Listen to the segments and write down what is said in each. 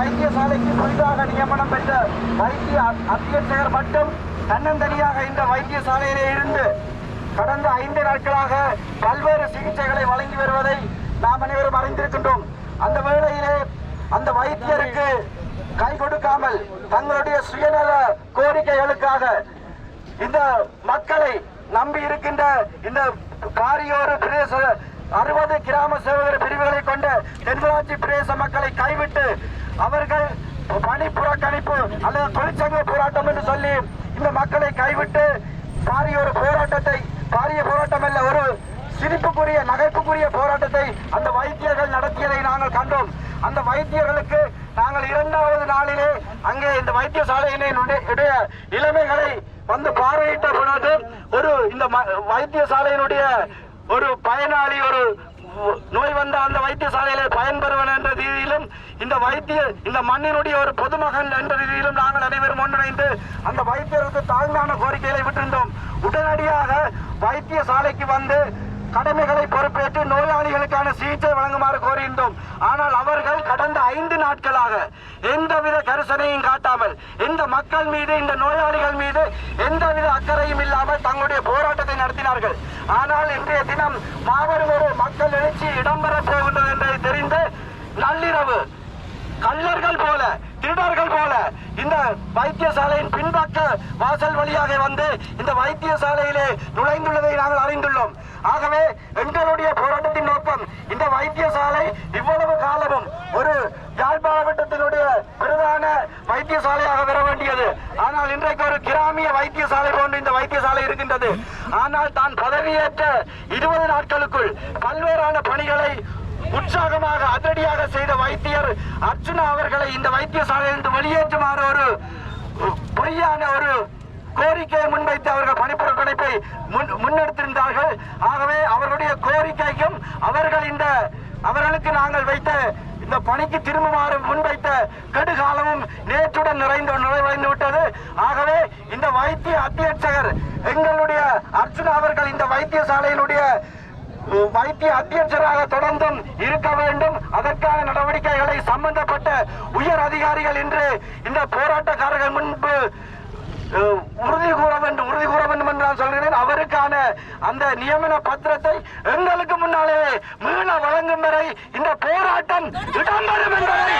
வைத்தியசாலைக்கு புதிதாக நியமனம் பெற்ற வைத்திய அத்தியட்சகர் மட்டும் தன்னந்தனியாக இந்த வைத்தியசாலையிலே இருந்து கடந்த ஐந்து நாட்களாக பல்வேறு சிகிச்சைகளை வழங்கி வருவதை நாம் அனைவரும் அறிந்திருக்கின்றோம். அந்த வேளையிலே அந்த வைத்தியருக்கு கை கொடுக்காமல் தங்களுடைய சுயநல கோரிக்கைகளுக்காக இந்த மக்களை நம்பி இருக்கின்ற இந்த காரியோர பிரதேச அறுபது கிராம சேவகர் பிரிவுகளை கொண்ட தென்கராட்சி பிரதேச மக்களை கைவிட்டு அவர்கள் பணி புறக்கணிப்பு அல்லது தொழிற்சங்க போராட்டம் என்று சொல்லி இந்த மக்களை கைவிட்டு பாரிய ஒரு போராட்டத்தை பாரிய போராட்டம் அல்ல ஒரு சிரிப்புக்குரிய நகைப்புக்குரிய போராட்டத்தை அந்த வைத்தியர்கள் நடத்தியதை நாங்கள் கண்டோம். அந்த வைத்தியர்களுக்கு நாங்கள் இரண்டாவது நாளிலே அங்கே இந்த வைத்தியசாலையினுடைய நிலைமைகளை வந்து பார்வையிட்ட பொழுது ஒரு இந்த ம- வைத்தியசாலையினுடைய ஒரு பயனாளி ஒரு நோய் வந்த அந்த வைத்தியசாலையிலே பயன்பெறுவன் என்ற ரீதியிலும் இந்த வைத்திய இந்த மண்ணினுடைய ஒரு பொதுமகன் என்ற ரீதியிலும் நாங்கள் அனைவரும் ஒன்றிணைந்து அந்த வைத்தியருக்கு தாழ்ந்தான கோரிக்கைகளை விட்டிருந்தோம். உடனடியாக வைத்தியசாலைக்கு வந்து கடமைகளை பொறுப்பேற்று நோயாளிகளுக்கான சிகிச்சை வழங்குமாறு கோரியிருந்தோம் ஆனால் அவர்கள் கடந்த ஐந்து நாட்களாக எந்தவித கரிசனையும் காட்டாமல் இந்த மக்கள் மீது இந்த நோயாளிகள் மீது எந்தவித அக்கறையும் இல்லாமல் தங்களுடைய போராட்டத்தை நடத்தினார்கள். ஆனால் இன்றைய தினம் மாபெரும் ஒரு மக்கள் எழுச்சி இடம்பெறப் போகின்றது என்பதை தெரிந்து நள்ளிரவு கள்ளர்கள் போல திருடர்கள் போல இந்த வைத்தியசாலையின் பின்பக்க வாசல் வழியாக வந்து இந்த வைத்தியசாலையிலே நுழைந்துள்ளதை நாங்கள் அறிந்துள்ளோம். ஆகவே எங்களுடைய போராட்டத்தின் நோக்கம் இந்த வைத்தியசாலை இவ்வளவு காலமும் ஒரு யாழ் மாவட்டத்தினுடைய பிரதான வைத்தியசாலையாக பெற வேண்டியது. ஆனால் இன்றைக்கு ஒரு கிராமிய வைத்தியசாலை போன்று இந்த வைத்தியசாலை இருக்கின்றது. ஆனால் தான் பதவியேற்ற இருபது நாட்களுக்குள் பல்வேறான பணிகளை உற்சாகமாக அதிரடியாக செய்த வைத்தியர் அர்ஜுனா அவர்களை இந்த வைத்தியசாலையிலிருந்து வெளியேற்றுமாறு ஒரு பொய்யான ஒரு கோரிக்கையை முன்வைத்து அவர்கள் பணிப்புறக்கணிப்பை முன் முன்னெடுத்திருந்தார்கள். ஆகவே அவர்களுடைய கோரிக்கைக்கும் அவர்கள் இந்த அவர்களுக்கு நாங்கள் வைத்த இந்த பணிக்கு திரும்புமாறு முன்வைத்த கெடுகாலமும் நேற்றுடன் நிறைந்து நிறைவடைந்து விட்டது. ஆகவே இந்த வைத்திய அத்தியட்சகர் எங்களுடைய அர்ஜுனா அவர்கள் இந்த வைத்தியசாலையினுடைய வைத்திய அத்தியட்சராக தொடர்ந்தும் இருக்க வேண்டும். அதற்கான நடவடிக்கைகளை சம்பந்தப்பட்ட உயர் அதிகாரிகள் இன்று இந்த போராட்டக்காரர்கள் முன்பு உறுதி கூற வேண்டும் உறுதி கூற வேண்டும் என்று நான் சொல்கிறேன். அவருக்கான அந்த நியமன பத்திரத்தை எங்களுக்கு முன்னாலே மீள வழங்கும் வரை இந்த போராட்டம் இடம்பெறும் என்பதை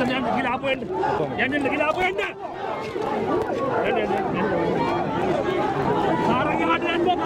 macam yang gila apa yang yang yang gila apa yang dah yang ada yang buat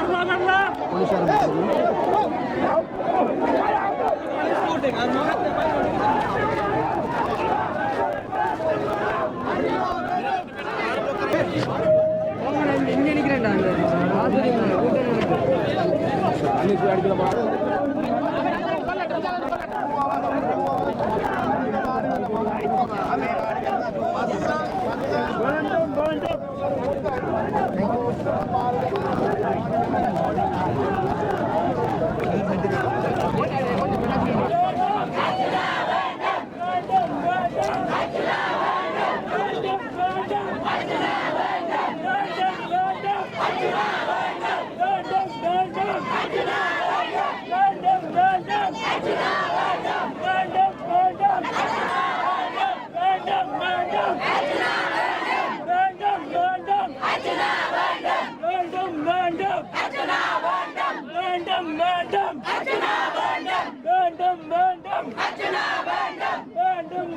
வேண்டும்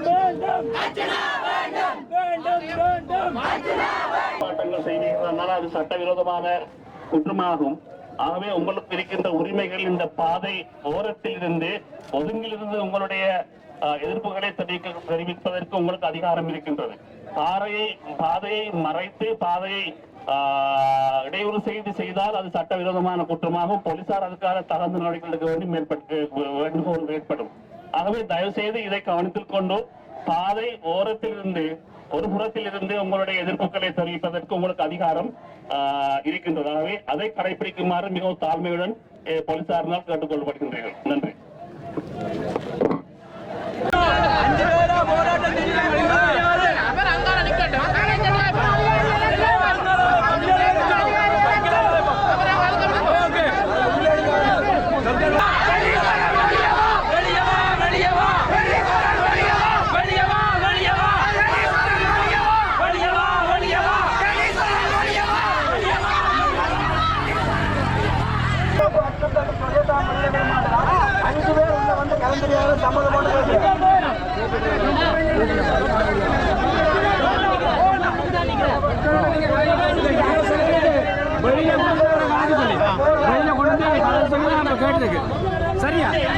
வேண்டும் அது சட்டவிரோதமான குற்றமாகும். ஆகவே உங்களுக்கு இருக்கின்ற உரிமைகள் இந்த பாதை ஓரத்தில் இருந்து ஒதுங்கிலிருந்து உங்களுடைய எதிர்ப்புகளை தெரிவிக்க தெரிவிப்பதற்கு உங்களுக்கு அதிகாரம் இருக்கின்றது. பாறையை பாதையை மறைத்து பாதையை இடையூறு செய்து செய்தால் அது சட்டவிரோதமான குற்றமாகும். போலீசார் அதுக்காக தகுந்த நடவடிக்கைகளுக்கு வேண்டி மேற்பட்டு வேண்டுகோள் ஏற்படும். ஆகவே தயவு செய்து இதை கவனத்தில் கொண்டு பாதை ஓரத்தில் இருந்து ஒரு புறத்தில் இருந்து உங்களுடைய எதிர்ப்புகளை தெரிவிப்பதற்கு உங்களுக்கு அதிகாரம் ஆஹ், இருக்கின்றது. ஆகவே அதை கடைபிடிக்குமாறு மிகவும் தாழ்மையுடன் eh, போலீசாரினால் கேட்டுக்கொள்ளப்படுகின்றீர்கள் நன்றி அஞ்சு பேர் உள்ள வந்து கலந்துரையாட சம்மதம் போட்டு நாங்களும் அஞ்சு பேர் உங்களுடைய சார்பாக ரிக்வெஸ்டை முன்னாடி இந்த போராட்டம் இப்படியே நடக்கும் போலீஸ்காரன் எல்லாம் வந்து இன்னும் வைக்காம அடிக்கடி வந்து ஆளாள் விட்டு அதான் பிரச்சனை. இதுல நேரம் செல்ல செல்ல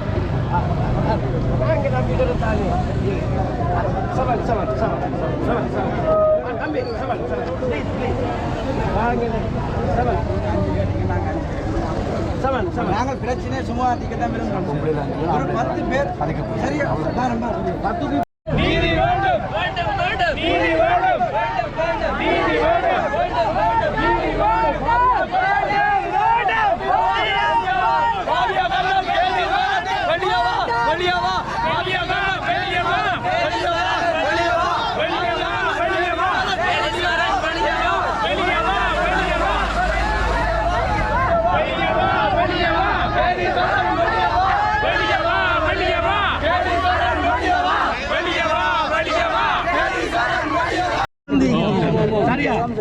நாங்கள் பிரச்சனை சும்மா டிக்கெட் தான் விரும்புகிறோம் ஒரு பத்து பேர். சரியா? பத்து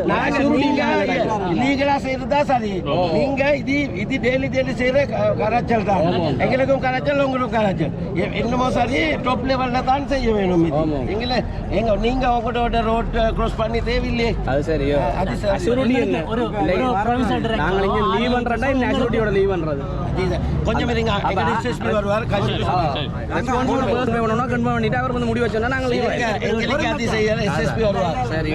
拿球不应该 நாங்க நீங்க லீகலா செய்யறதா சரி? நீங்க இது இது டெய்லி டெய்லி செய்யற கரைச்சல் தான். எங்களுக்கும் கரைச்சல் உங்களுக்கும் கரைச்சல். என்னமோ சரி டாப் லெவல்ல தான் செய்ய வேணும் இது. எங்களை எங்க நீங்க உங்களோட ரோட் கிராஸ் பண்ணி தேவையில்லையே. அது சரி அது லீவ் பண்றதா இல்ல. அசூரிட்டியோட லீவ் பண்றது கொஞ்சம் இருங்க. வருவார். கன்ஃபார்ம் பண்ணிட்டு. அவர் வந்து முடிவு வச்சோம்னா நாங்கள் லீவ் எங்களுக்கு அது எஸ்எஸ்பி வருவார். சரி.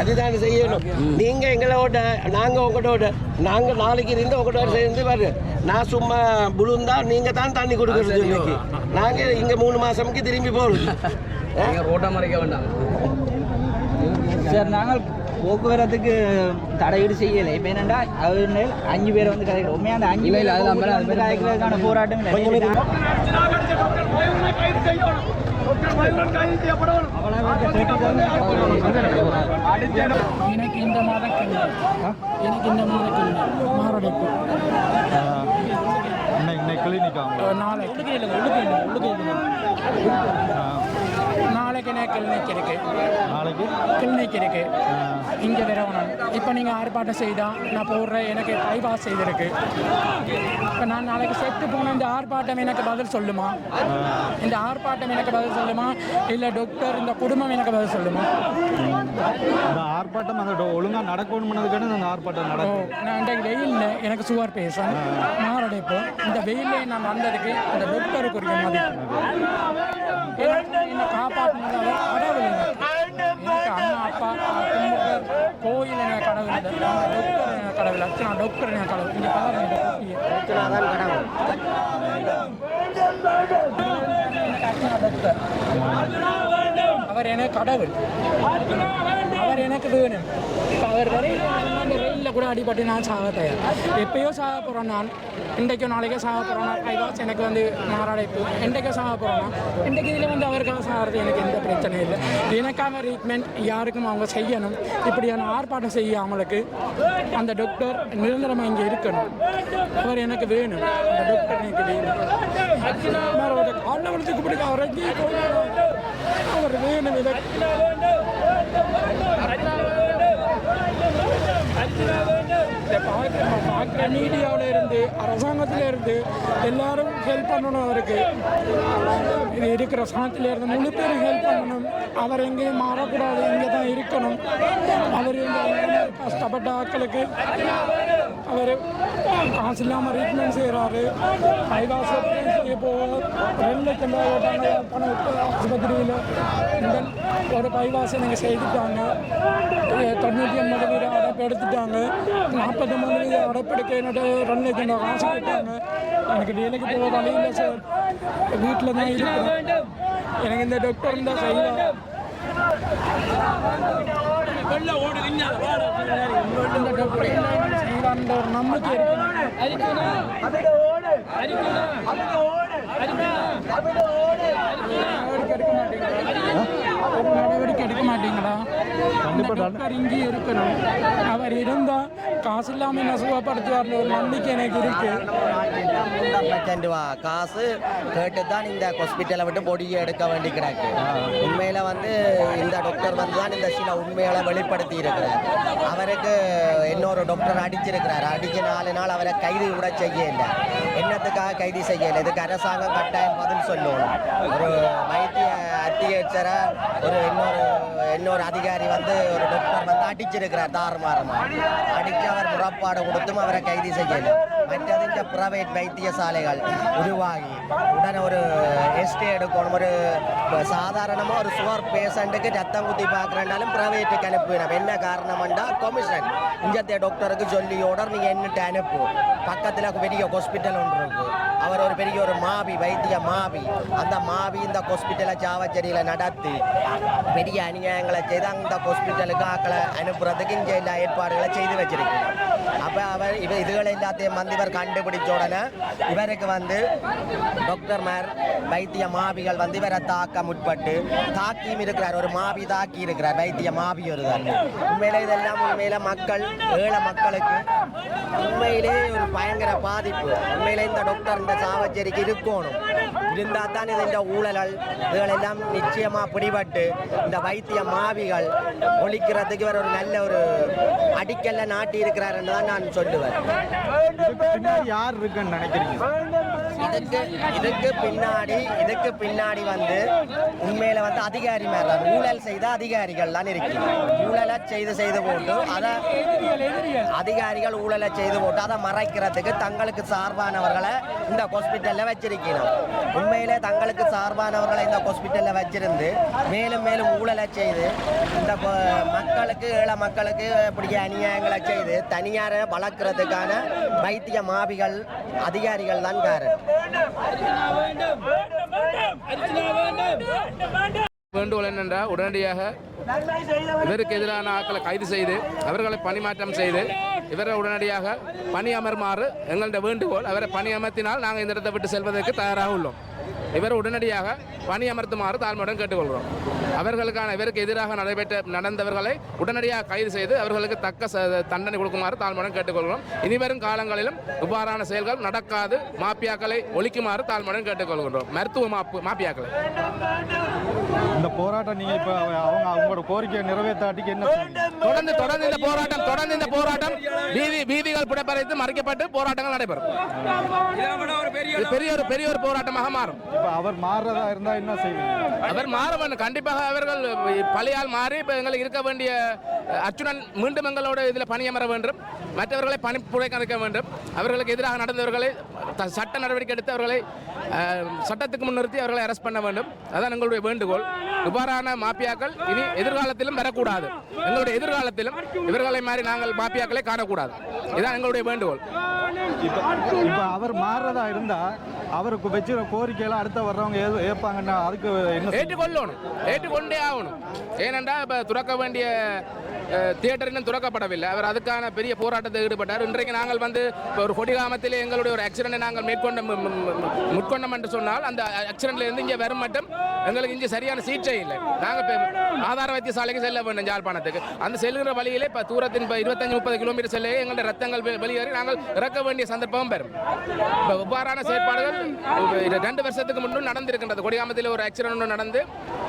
அதுதான் செய்யணும். நீங்க எங்களோட நாங்க உங்களோட நாங்க நாளைக்கு இருந்து உங்களோட சேர்ந்து பாரு. நான் சும்மா புழுந்தா நீங்க தான் தண்ணி கொடுக்கறது இன்னைக்கு. நாங்க இங்க மூணு மாசம்க்கு திரும்பி நீங்க ரோட்டை மறைக்க வேண்டாம். சார் நாங்கள் போக்குவரத்துக்கு தடையீடு செய்யலை. இப்போ என்னண்டா அவங்க அஞ்சு பேரை வந்து கதைக்கிறோம் உண்மையாக அந்த அஞ்சு இல்ல, இல்ல, பேரை அது. கதைக்கிறதுக்கான போராட்டம் எனக்கு இந்த மாத எனக்கு இந்த மாத மாரடைப்பு. இன்னைக்கு கிளினிக்கா நாளைக்கு உள்ளுக்கு உள்ளுக்கு நாளைக்கு எனக்கு கிளினிக் இருக்கு? நாளைக்கு? கிளினிக் இருக்கு. இங்கே வரணும். இப்போ நீங்கள் ஆர்ப்பாட்டம் செய்தா நான் போடுற எனக்கு பைபாஸ் செய்திருக்கு. இப்போ நான் நாளைக்கு செத்து போன இந்த ஆர்ப்பாட்டம் எனக்கு பதில் சொல்லுமா? இந்த ஆர்ப்பாட்டம் எனக்கு பதில் சொல்லுமா? இல்லை டாக்டர் இந்த குடும்பம் எனக்கு பதில் சொல்லுமா? இந்த ஆர்ப்பாட்டம் அந்த ஒழுங்கா நடக்கணும்னதுக்கான அந்த ஆர்ப்பாட்டம் நடக்கும். நான் இன்றைக்கு வெயிலில் எனக்கு சுகர் பேசும் மாரடைப்பு. இந்த வெயிலில் நான் வந்ததுக்கு அந்த டாக்டருக்கு ஒரு மதிப்பு. என்ன காப்பாற்றினதால கடவுள் எனக்கு அம்மா அப்பா கோயில் என கடவுள் டாக்டர் என கடவுள் அச்சனா டாக்டர் என கடவுள். இங்கே பாருங்க கடவுள். அவர் என கடவுள். அவர் எனக்கு வேணும். அவர் வரை வீட்டில் கூட அடிபட்டு நான் சாக தயார் எப்பயோ சாக போகிறேன் நான் இன்றைக்கோ நாளைக்கோ சாக போகிறேன் ஐவாஸ் எனக்கு வந்து மாரடைப்பு இன்றைக்கோ சாக போகிறேன் இன்றைக்கு இதில் வந்து அவருக்காக சாகிறது எனக்கு எந்த பிரச்சனையும் இல்லை எனக்காக ட்ரீட்மெண்ட் யாருக்கும் அவங்க செய்யணும் இப்படியான ஆர்ப்பாட்டம் செய்ய அவங்களுக்கு அந்த டாக்டர் நிரந்தரமாக இங்கே இருக்கணும் அவர் எனக்கு வேணும் அந்த டாக்டர் எனக்கு வேணும் அவரோட காரணவர்களுக்கு பிடிக்க அவரை அவர் வேணும் இதற்கு இதை மீடியாவில் இருந்து அரசாங்கத்தில் இருந்து எல்லாரும் ஹெல்ப் பண்ணணும் அவருக்கு. இது இருக்கிற சனத்தில் இருந்து முழு பேரும் ஹெல்ப் பண்ணணும். அவர் எங்கேயும் மாறக்கூடாது இங்கே தான் இருக்கணும். அவர் கஷ்டப்பட்ட ஆட்களுக்கு அவர் காசு இல்லாமல் ட்ரீட்மெண்ட் செய்கிறாரு கைவாசத்தையும் இப்போ ரெண்டு லட்சம் ரூபாய் ஓட்டாங்க பணம் ஆஸ்பத்திரியில். ஒரு கைவாசம் நீங்கள் செய்துட்டாங்க. தொண்ணூற்றி ஒன்பது வீதம் அடைப்பு எடுத்துட்டாங்க. நாற்பத்தொம்பது வீதம் அடைப்பு எடுக்க என்னோட லட்சம் ரூபாய் காசு கேட்டாங்க. எனக்கு வேலைக்கு போக வழி இல்லை சார் வீட்டில் தான் இருக்கிறேன். எனக்கு இந்த டாக்டர் தான் செய்யலாம் இந்த டாக்டர் செய்யலான்ற ஒரு நம்பிக்கை இருக்கு. எடுக்க ஒரு நடவடிக்கை எடுக்க மாட்டீங்களா? டாக்டர் இங்கே இருக்கணும். அவர் இருந்தா காசு இல்லாம என்ன சுகப்படுத்துவார்னு ஒரு நம்பிக்கை எனக்கு இருக்கு. மூன்றரை லட்சம் ரூபா காசு கேட்டு தான் இந்த ஹாஸ்பிட்டலை விட்டு பொடியை எடுக்க வேண்டி கிடக்கு உண்மையில வந்து இந்த டாக்டர் வந்து தான் இந்த சில உண்மைகளை வெளிப்படுத்தி இருக்கிறார் அவருக்கு இன்னொரு டாக்டர் அடிச்சிருக்கிறார். அடிச்ச நாலு நாள் அவரை கைது கூட செய்யல. என்னத்துக்காக கைது செய்யல? இதுக்கு அரசாங்கம் கட்டாயம் பதில் சொல்லணும். ஒரு வைத்திய அத்தியட்சரை ஒரு இன்னொரு இன்னொரு அதிகாரி வந்து ஒரு டாக்டர் வந்து அடிச்சிருக்கிறார் தாறுமாறமா. அடிக்க அவர் முறப்பாடு கொடுத்தும் அவரை கைது செய்யல. மற்றது இந்த பிரைவேட் வைத்தியசாலைகள் உருவாகி. உடனே ஒரு எஸ்டே எடுக்கணும். ஒரு சாதாரணமாக ஒரு சுவர் பேஷண்ட்டுக்கு ரத்தம் குத்தி பார்க்குறனாலும் ப்ரைவேட்டுக்கு அனுப்பினோம். என்ன காரணம்டா கமிஷன் இங்கே டாக்டருக்கு சொல்லி ஓடர் நீங்கள் என்னட்டு அனுப்பு. பக்கத்தில் பெரிய ஹாஸ்பிட்டல் ஒன்று இருக்குது அவர் ஒரு பெரிய ஒரு மாபி வைத்திய மாபி. அந்த மாபி இந்த ஹாஸ்பிட்டலை சாவச்சேரியில் நடத்தி பெரிய அநியாயங்களை செய்து அந்த ஹாஸ்பிட்டலுக்கு ஆக்களை அனுப்புறதுக்கு இங்கே எல்லா ஏற்பாடுகளை செய்து வச்சிருக்கிறார். அப்போ அவர் இவர் இதுகளை எல்லாத்தையும் வந்து இவர் கண்டுபிடிச்ச உடனே இவருக்கு வந்து டாக்டர்மார் வைத்திய மாபிகள் வந்து இவரை தாக்க முற்பட்டு தாக்கியும் இருக்கிறார். ஒரு மாபி தாக்கி இருக்கிறார். வைத்திய மாபி ஒருவர் உண்மையிலே இதெல்லாம் உண்மையில மக்கள் ஏழை மக்களுக்கு உண்மையிலே ஒரு பயங்கர பாதிப்பு. உண்மையிலே இந்த டாக்டர் இந்த சாவச்சேரிக்கு இருக்கணும். இருந்தால் தான் இது இந்த ஊழல்கள் இதுகளெல்லாம் நிச்சயமாக பிடிபட்டு இந்த வைத்திய மாவிகள் ஒழிக்கிறதுக்கு இவர் ஒரு நல்ல ஒரு அடிக்கல்ல நாட்டி இருக்கிறாருன்னு தான் நான் சொல்லுவேன் யார் இருக்குன்னு நினைக்கிறீங்க? இதுக்கு இதுக்கு பின்னாடி இதுக்கு பின்னாடி வந்து உண்மையில வந்து அதிகாரி மேல ஊழல் செய்த அதிகாரிகள் தான் இருக்கு ஊழலை செய்து செய்து போட்டு அதை அதிகாரிகள் ஊழலை செய்து போட்டு அதை மறைக்கிறதுக்கு தங்களுக்கு சார்பானவர்களை இந்த ஹாஸ்பிட்டல்ல வச்சிருக்கணும் உண்மையிலே தங்களுக்கு சார்பானவர்களை இந்த ஹாஸ்பிட்டல்ல வச்சிருந்து மேலும் மேலும் ஊழலை செய்து இந்த மக்களுக்கு ஏழை மக்களுக்கு இப்படி அநியாயங்களை செய்து தனியாரை வளர்க்கறதுக்கான வைத்திய மாபிகள் அதிகாரிகள் தான் காரணம். வேண்டுகோள் என்னென்றால் உடனடியாக இவருக்கு எதிரான ஆட்களை கைது செய்து அவர்களை பணிமாற்றம் செய்து இவரை உடனடியாக பணி அமர்மாறு எங்களுடைய வேண்டுகோள் அவரை பணி அமர்த்தினால் நாங்கள் இந்த இடத்தை விட்டு செல்வதற்கு தயாராக உள்ளோம். இவர் உடனடியாக பணி அமர்த்துமாறு தாழ்மையுடன் கேட்டுக்கொள்கிறோம். அவர்களுக்கான இவருக்கு எதிராக நடைபெற்ற நடந்தவர்களை உடனடியாக கைது செய்து அவர்களுக்கு தக்க தண்டனை கொடுக்குமாறு தாழ்மையுடன் கேட்டுக்கொள்கிறோம். இனிவரும் காலங்களிலும் இவ்வாறான செயல்கள் நடக்காது. மாப்பியாக்களை ஒழிக்குமாறு தாழ்மையுடன் கேட்டுக்கொள்கின்றோம். மருத்துவ மாப்பு மாப்பியாக்களை. இந்த போராட்டம் நீங்க இப்ப அவங்க அவங்களோட கோரிக்கையை நிறைவேற்றாட்டிக்கு என்ன? தொடர்ந்து தொடர்ந்து இந்த போராட்டம் தொடர்ந்து இந்த போராட்டம். வீதி வீதிகள் புடப்பறைத்து மறைக்கப்பட்டு போராட்டங்கள் நடைபெறும். பெரிய ஒரு பெரிய ஒரு போராட்டமாக மாறும். இப்ப அவர் மாறுறதா இருந்தா என்ன செய்வீங்க? அவர் மாற வேண்டும் கண்டிப்பாக அவர்கள் பழையால் மாறி இப்போ எங்களுக்கு இருக்க வேண்டிய அஹ், அர்ச்சுனன் மீண்டும் எங்களோட இதில் பணியமர வேண்டும். மற்றவர்களை பணி புடைக்க வேண்டும். அவர்களுக்கு எதிராக நடந்தவர்களை சட்ட நடவடிக்கை எடுத்து அவர்களை சட்டத்துக்கு முன்னிறுத்தி அவர்களை அரெஸ்ட் பண்ண வேண்டும். அதான் எங்களுடைய வேண்டுகோள். இவ்வாறான மாப்பியாக்கள் இனி எதிர்காலத்திலும் வரக்கூடாது. எங்களுடைய எதிர்காலத்திலும் இவர்களை மாதிரி நாங்கள் மாப்பியாக்களை காணக்கூடாது. இதுதான் எங்களுடைய வேண்டுகோள். இப்போ அவர் மாறுறதா இருந்தா அவருக்கு வச்சுக்கிற கோரிக்கையெல்லாம் அடுத்த வர்றவங்க ஏற்பாங்கன்னா அதுக்கு ஏற்றுக்கொள்ளணும். ஏற்றுக்கொண்டே ஆகணும். ஏனென்றால் இப்போ துறக்க வேண்டிய தியேட்டர் இன்னும் துறக்கப்படவில்லை. அவர் அதுக்கான பெரிய போராட்டத்தில் ஈடுபட்டார். இன்றைக்கு நாங்கள் வந்து இப்போ ஒரு கொடிகாமத்தில் எங்களுடைய ஒரு ஆக்சிடென்ட்டை நாங்கள் மேற்கொண்ட முற்கொண்டோம் என்று சொன்னால் அந்த ஆக்சிடென்ட்ல இருந்து இங்கே வரும் மட்டும் எங்களுக்கு இங்கே சரியான சிகிச்சை இல்லை. நாங்கள் இப்போ ஆதார வைத்தியசாலைக்கு செல்ல வேண்டும் யாழ்ப்பாணத்துக்கு அந்த செல்கிற வழியிலே இப்போ தூரத்தின் இப்போ இருபத்தஞ்சு முப்பது கிலோமீட்டர் செல்ல எங்களுடைய ரத்தங்கள் வெளியேறி நாங்கள் இறக்க வேண்டிய சந்தர்ப்பம் பெறும். இப்போ இவ்வாறான செயற்பாடுகள் ரெண்டு வருஷத்துக்கு முன்னும் நடந்திருக்கின்றது. கொடிகாமத்தில் ஒரு ஆக்சிடென்ட் ஒன்று நடந்து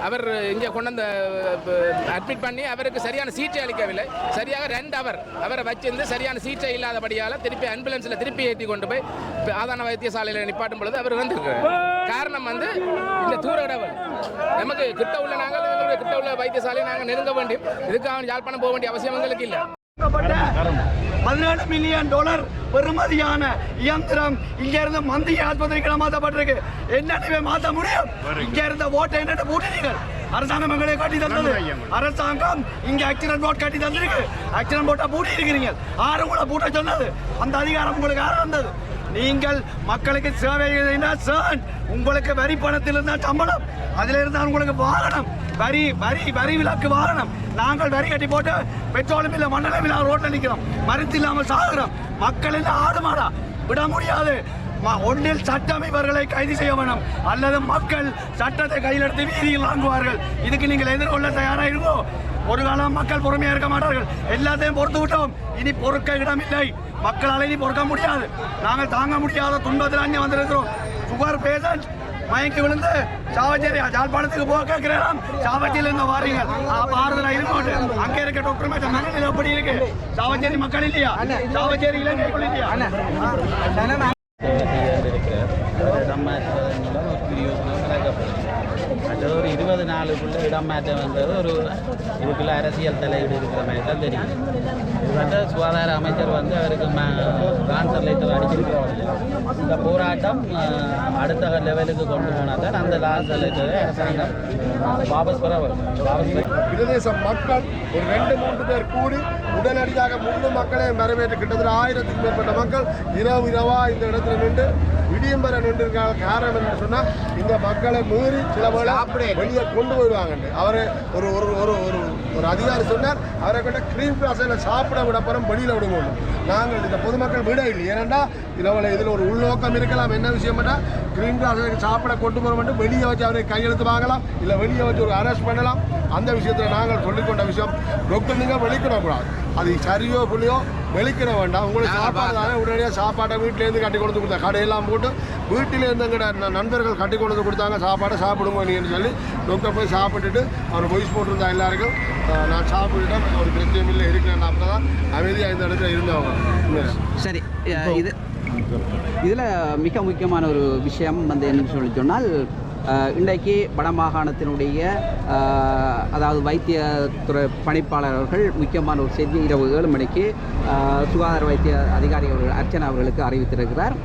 அவர் இங்கே கொண்டு வந்து அட்மிட் பண்ணி அவருக்கு சரியான சிகிச்சை அளிக்கவில்லை. சரியாக ரெண்டு அவர் அவரை வச்சிருந்து சரியான சிகிச்சை இல்லாதபடியால் திருப்பி ஆம்புலன்ஸில் திருப்பி ஏற்றி கொண்டு போய் ஆதான வைத்தியசாலையில் நிப்பாட்டும் பொழுது அவர் இறந்திருக்கிறார் காரணம் வந்து இந்த தூர இடவல் நமக்கு கிட்ட உள்ள நாங்கள் எங்களுடைய கிட்ட உள்ள வைத்தியசாலையை நாங்கள் நெருங்க வேண்டும். இதுக்காக யாழ்ப்பாணம் போக வேண்டிய அவசியம் எங்களுக்கு இல்லை. பதினேழு மில்லியன் டாலர் பெறுமதியான இயந்திரம் இங்க இருந்து மந்திய ஆஸ்பத்திரிக்கு மாற்றப்பட்டிருக்கு. என்னன்னு மாத்த முடியும்? இங்க இருந்த ஓட்டை என்னட்டு பூட்டினீங்க அரசாங்கம் எங்களை கட்டி தந்தது. அரசாங்கம் இங்க ஆக்சிடென்ட் போட் கட்டி தந்திருக்கு. ஆக்சிடென்ட் போட்டா பூட்டி இருக்கிறீங்க ஆறு கூட பூட்ட சொன்னது. அந்த அதிகாரம் உங்களுக்கு யார் வந்தது நீங்கள் மக்களுக்கு சேவை சேன் உங்களுக்கு வரி பணத்தில் இருந்தால் சம்பளம். அதில் இருந்தால் உங்களுக்கு வாகனம். வரி வரி வரி விலக்கு வாகனம். நாங்கள் வரி கட்டி போட்டு பெட்ரோலும் இல்லை மண்ணெண்ணெய் இல்லை ரோட்டில் நிற்கிறோம் மருத்து இல்லாமல் சாகுறோம். மக்கள் இல்லை ஆடு மாடா. விட முடியாது. ம- ஒன்றில் சட்டம் இவர்களை கைது செய்ய வேணும். அல்லது மக்கள் சட்டத்தை கையில் எடுத்து வீதியில் வாங்குவார்கள். இதுக்கு நீங்கள் எதிர்கொள்ள தயாராக இருக்கோ ஒரு காலம் மக்கள் பொறுமையாக இருக்க மாட்டார்கள். எல்லாத்தையும் பொறுத்து விட்டோம். இனி பொறுக்க இடம் இல்லை. மக்களால் இனி பொறுக்க முடியாது. நாங்கள் தாங்க முடியாத துன்பத்தில் அங்கே வந்திருக்கிறோம். சுகர் பேஷண்ட் மயங்கி விழுந்து சாவச்சேரி ஜாழ்ப்பாணத்துக்கு போக கேட்கிறேன். சாவச்சேரியில இருந்து வாரீங்க. பாரதில் இருக்கோட்டு அங்கே இருக்க டாக்டர் மேடம் மனநிலை எப்படி இருக்கு? சாவச்சேரி மக்கள் இல்லையா? சாவச்சேரி இளைஞர்கள் இல்லையா? இடம் ஒரு இருபது நாளுக்குள்ள இடம் மாற்றம் வந்தது. ஒரு இதுக்குள்ள அரசியல் தலையீடு இருக்கிற மாதிரி தான் தெரியும் வந்து சுகாதார அமைச்சர் வந்து அவருக்கு கான்சர் லெட்டர் அடிச்சிருக்கிறோம் இந்த போராட்டம் அடுத்த லெவலுக்கு கொண்டு போனால் தான் அந்த கான்சர் லெட்டரை அரசாங்கம் வாபஸ் பெற பிரதேச மக்கள் ஒரு ரெண்டு மூன்று பேர் கூடி உடனடியாக முழு மக்களை வரவேற்று கிட்டத்தட்ட ஆயிரத்துக்கும் மேற்பட்ட மக்கள் இரவு இரவா இந்த இடத்துல நின்று விடியம் பெற நின்று காரணம் என்னன்னு சொன்னா இந்த மக்களை மீறி சில வேளை வெளியே கொண்டு போயிடுவாங்க. அவர் ஒரு ஒரு ஒரு ஒரு அதிகாரி சொன்னார் அவரை கிட்ட கிரீம் பிளாஸில் சாப்பிட விட போகிறோம் வெளியில் விடுவோம் நாங்கள் இந்த பொதுமக்கள் விட இல்லை ஏனென்றால் இதில் இதில் ஒரு உள்நோக்கம் இருக்கலாம் என்ன விஷயம் கிரீன் பிளாஸுக்கு சாப்பிட கொண்டு போகிற மட்டும் வெளியே வச்சு அவரை கையெழுத்து வாங்கலாம். இல்லை வெளியே வச்சு ஒரு அரெஸ்ட் பண்ணலாம். அந்த விஷயத்தில் நாங்கள் சொல்லிக்கொண்ட விஷயம் டாக்டர் நீங்கள் வெளிக்கிடக்கூடாது. அது சரியோ புள்ளியோ வெளிக்கிட வேண்டாம். உங்களுக்கு சாப்பாடு தானே உடனடியாக சாப்பாட்டை வீட்டிலேருந்து கட்டி கொண்டு கொடுத்தா கடையெல்லாம் போட்டு வீட்டிலேருந்து எங்கட ந- நண்பர்கள் கட்டி கொண்டு கொடுத்தாங்க. சாப்பாடை சாப்பிடுங்க நீங்கன்னு சொல்லி டாக்டர் போய் சாப்பிட்டுட்டு அவர் வாய்ஸ் போட்டிருந்தா எல்லாருக்கும் நான் சாப்பிட்டுட்டேன். ஒரு பிரச்சனையும் இல்லை. இருக்கிறேன். அப்போ தான் அமைதியாக இந்த இடத்துல இருந்தவங்க. சரி இது இதில் மிக முக்கியமான ஒரு விஷயம் வந்து என்னன்னு சொல்லி சொன்னால் இன்றைக்கு வடமாகாணத்தினுடைய அதாவது வைத்தியத்துறை பணிப்பாளர் அவர்கள் முக்கியமான ஒரு செய்தி இரவு ஏழு மணிக்கு சுகாதார வைத்திய அதிகாரி அவர்கள் அர்ச்சனா அவர்களுக்கு அறிவித்திருக்கிறார்.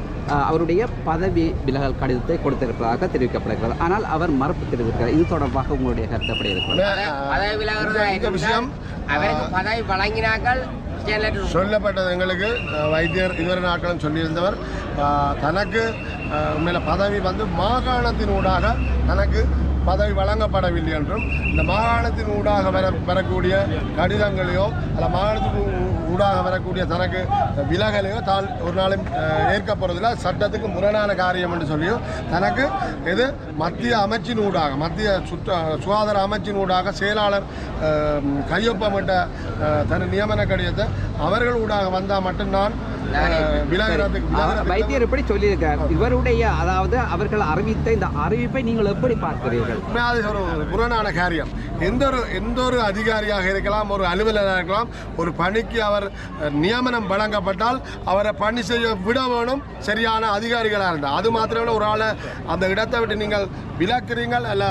அவருடைய பதவி விலகல் கடிதத்தை கொடுத்திருப்பதாக தெரிவிக்கப்படுகிறது. ஆனால் அவர் மறுப்பு தெரிவிக்கிறார் இது தொடர்பாக உங்களுடைய கருத்து எப்படி இருக்கிறது? பதவி விலகிறதா இந்த விஷயம் அவருக்கு பதவி வழங்கினார்கள். சொல்லப்பட்டது எங்களுக்கு வைத்தியர் இதுவரை நாட்களும் சொல்லியிருந்தவர். தனக்கு அஹ், உண்மையில பதவி வந்து மாகாணத்தின் ஊடாக தனக்கு பதவி வழங்கப்படவில்லை என்றும் இந்த மாகாணத்தின் ஊடாக வர வரக்கூடிய கடிதங்களையோ அல்ல மாகாணத்தின் ஊடாக வரக்கூடிய தனக்கு விலகலையோ தான் ஒரு நாளும் ஏற்க போகிறதில்ல சட்டத்துக்கு முரணான காரியம் என்று சொல்லியோ தனக்கு இது மத்திய அமைச்சின் ஊடாக மத்திய சுற்ற சுகாதார அமைச்சின் ஊடாக செயலாளர் கையொப்பமிட்ட தன் நியமன கடிதத்தை அவர்கள் ஊடாக வந்தால் மட்டும் நான் வைத்தியர் எப்படி சொல்லியிருக்கார்? இவருடைய அதாவது அவர்கள் அறிவித்த இந்த அறிவிப்பை நீங்கள் எப்படி பார்க்கிறீர்கள்? அது ஒரு முரணான காரியம். எந்த ஒரு எந்த ஒரு அதிகாரியாக இருக்கலாம் ஒரு அலுவலராக இருக்கலாம் ஒரு பணிக்கு அவர் நியமனம் வழங்கப்பட்டால் அவரை பணி செய்ய விட வேணும் சரியான அதிகாரிகளாக இருந்தால். அது மாத்திரமே ஒரு ஆளை அந்த இடத்தை விட்டு நீங்கள் விலக்குறீங்க அல்ல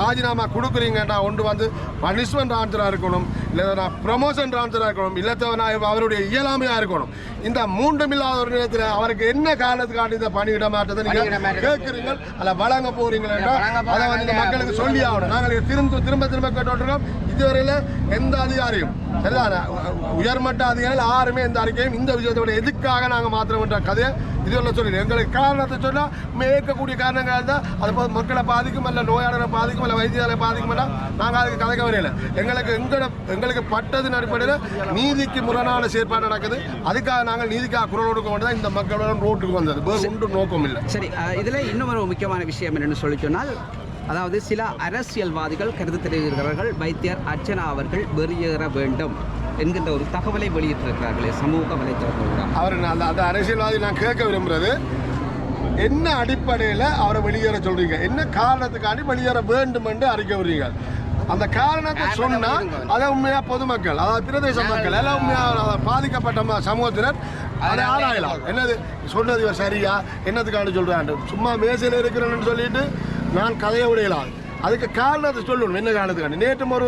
ராஜினாமா கொடுக்குறீங்கன்னா ஒன்று வந்து பனிஷ்மெண்ட் ஆன்சராக இருக்கணும் இல்லை ப்ரமோஷன் ஆன்சராக இருக்கணும் இல்லத்தவனா அவருடைய இயலாமையாக இருக்கணும். இந்த மூன்றும் இல்லாத ஒரு நேரத்தில் அவருக்கு என்ன காரணத்துக்காண்டி இந்த பணியிட மாற்றத்தை நீங்கள் கேட்குறீங்க அல்ல வழங்க போறீங்களா அதை வந்து இந்த மக்களுக்கு சொல்லி ஆகணும். நாங்கள் திரும்ப திரும்ப திரும்ப கேட்டுருக்கோம் இதுவரையில் எந்த அதிகாரியும் சரிதானே உயர்மட்ட அதிகாரிகள் யாருமே எந்த அறிக்கையும் இந்த விஷயத்தோட எதுக்காக நாங்கள் மாத்திரம்ன்ற கதையை இதுவரை சொல்லி எங்களுக்கு காரணத்தை சொன்னால் மேற்கக்கூடிய காரணங்கள் இருந்தால் அது போது மக்களை பாதிக்கும் அல்ல நோயாளரை பாதிக்கும் அல்ல வைத்தியாளரை பாதிக்கும் நாங்கள் அதுக்கு கதைக்க வரையில எங்களுக்கு எங்களோட எங்களுக்கு பட்டதின் அடிப்படையில் நீதிக்கு முரணான செயற்பாடு நடக்குது. அதுக்காக நாங்கள் நீதிக்காக குரல் கொடுக்க வேண்டியதான் இந்த மக்களோட ரோட்டுக்கு வந்தது. வேறு ஒன்று நோக்கம் இல்லை. சரி இதுல இன்னும் ஒரு முக்கியமான விஷயம் என்னன்னு சொல்லி சொன்னால் அதாவது சில அரசியல்வாதிகள் கருத்து தெரிவிக்கிறார்கள் வைத்தியர் அர்ச்சனா அவர்கள் வெளியேற வேண்டும் என்கின்ற ஒரு தகவலை வெளியிட்டிருக்கிறார்களே சமூக வலைத்தளங்களோட அவர் அந்த அந்த அரசியல்வாதி நான் கேட்க விரும்புறது என்ன அடிப்படையில் அவரை வெளியேற சொல்றீங்க? என்ன காரணத்துக்காண்டி வெளியேற வேண்டும் என்று அறிக்கை விடுறீங்க? அந்த காரணத்தை சொன்னா அதை உண்மையா பொதுமக்கள் அதாவது பிரதேச மக்கள் எல்லாம் உண்மையா பாதிக்கப்பட்ட சமூகத்தினர் அதை ஆராயலாம். என்னது? சொன்னது இவர் சரியா? என்னத்துக்காண்டி சொல்றாண்டு சும்மா மேசையில் இருக்கிறேன்னு சொல்லிட்டு நான் கதையை விடையலாம் அதுக்கு காரணத்தை சொல்லணும். என்ன காரணத்துக்காண்டி நேற்றும் ஒரு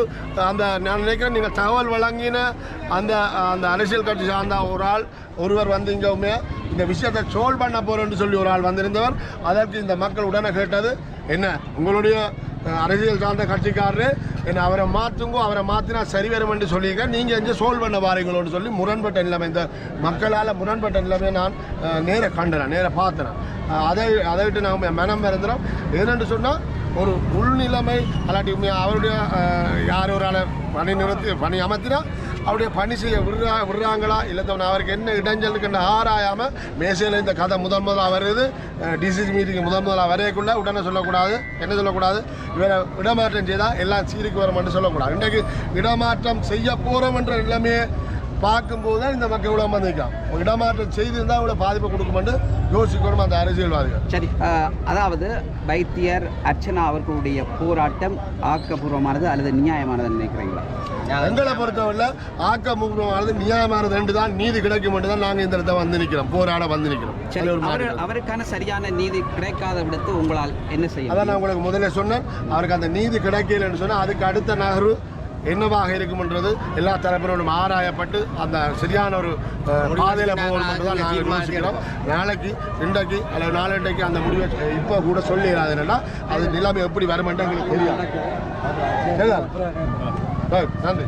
அந்த நான் நினைக்கிறேன் நீங்கள் தகவல் வழங்கின அந்த அந்த அரசியல் கட்சி சார்ந்த ஒரு ஆள் ஒருவர் வந்து இங்கே இந்த விஷயத்தை சோல்வ் பண்ண போகிறோன்னு சொல்லி ஒரு ஆள் வந்திருந்தவர். அதற்கு இந்த மக்கள் உடனே கேட்டது என்ன? உங்களுடைய அரசியல் சார்ந்த கட்சிக்காரரு. என்ன அவரை மாற்றுங்கோ அவரை மாற்றினா சரி வரும் என்று சொல்லியிருக்க நீங்கள் எங்கே சோல்வ் பண்ண வாரீங்களோன்னு சொல்லி முரண்பட்ட நிலைமை. இந்த மக்களால் முரண்பட்ட நிலைமையை நான் அஹ், நேர கண்டேன் நேர பார்த்தேன் அதை அதை விட்டு நான் மனம் மறந்துடும் ஏனென்று சொன்னால் ஒரு உள்நிலைமை அல்லாட்டி அவருடைய யார் ஒரு ஆளை பணி நிறுத்தி பணி அமர்த்தினா அவருடைய பணி செய்ய விடுறா விடுறாங்களா இல்லை அவருக்கு என்ன இடைஞ்சல் இருக்குன்னு ஆராயாமல் மேசையில் இந்த கதை முதல் முதலாக வருது டிசிசி மீட்டிங் முதல் முதலாக வரையக்குள்ள உடனே சொல்லக்கூடாது. என்ன சொல்லக்கூடாது? இவரை இடமாற்றம் செய்தால் எல்லாம் சீருக்கு வரும்னு சொல்லக்கூடாது. இன்றைக்கு இடமாற்றம் செய்ய போகிறோம் என்ற நிலைமையை பார்க்கும்போது தான் இந்த மக்கள் இவ்வளோ வந்திருக்கான் இடமாற்றம் செய்திருந்தால் இவ்வளோ பாதிப்பு கொடுக்குமென்று யோசிக்கணும் அந்த அரசியல்வாதிகள்? சரி அதாவது வைத்தியர் அர்ச்சனா அவர்களுடைய போராட்டம் ஆக்கப்பூர்வமானது அல்லது நியாயமானது நினைக்கிறீங்களா? எங்களை பொறுத்தவரை ஆக்கமுகமானது நியாயமானது என்று தான் நீதி கிடைக்கும் என்று தான் நாங்கள் இந்த இடத்த வந்து நிற்கிறோம் போராட வந்து நிற்கிறோம். அவருக்கான சரியான நீதி கிடைக்காத விடத்து உங்களால் என்ன செய்ய அதான் நான் உங்களுக்கு முதல்ல சொன்னேன். அவருக்கு அந்த நீதி கிடைக்கலன்னு சொன்னால் அதுக்கு அடுத்த நகர்வு என்னவாக இருக்கும்ன்றது எல்லா தரப்பினரும் ஆராயப்பட்டு அந்த சரியான ஒரு பாதையில போகணும் தான் நாங்கள் யோசிக்கிறோம். நாளைக்கு இன்றைக்கு அல்லது நாளண்டைக்கு அந்த முடிவை இப்போ கூட சொல்லிடாது என்னன்னா அது நிலைமை எப்படி வருமென்று எங்களுக்கு? ரைட், நன்றி.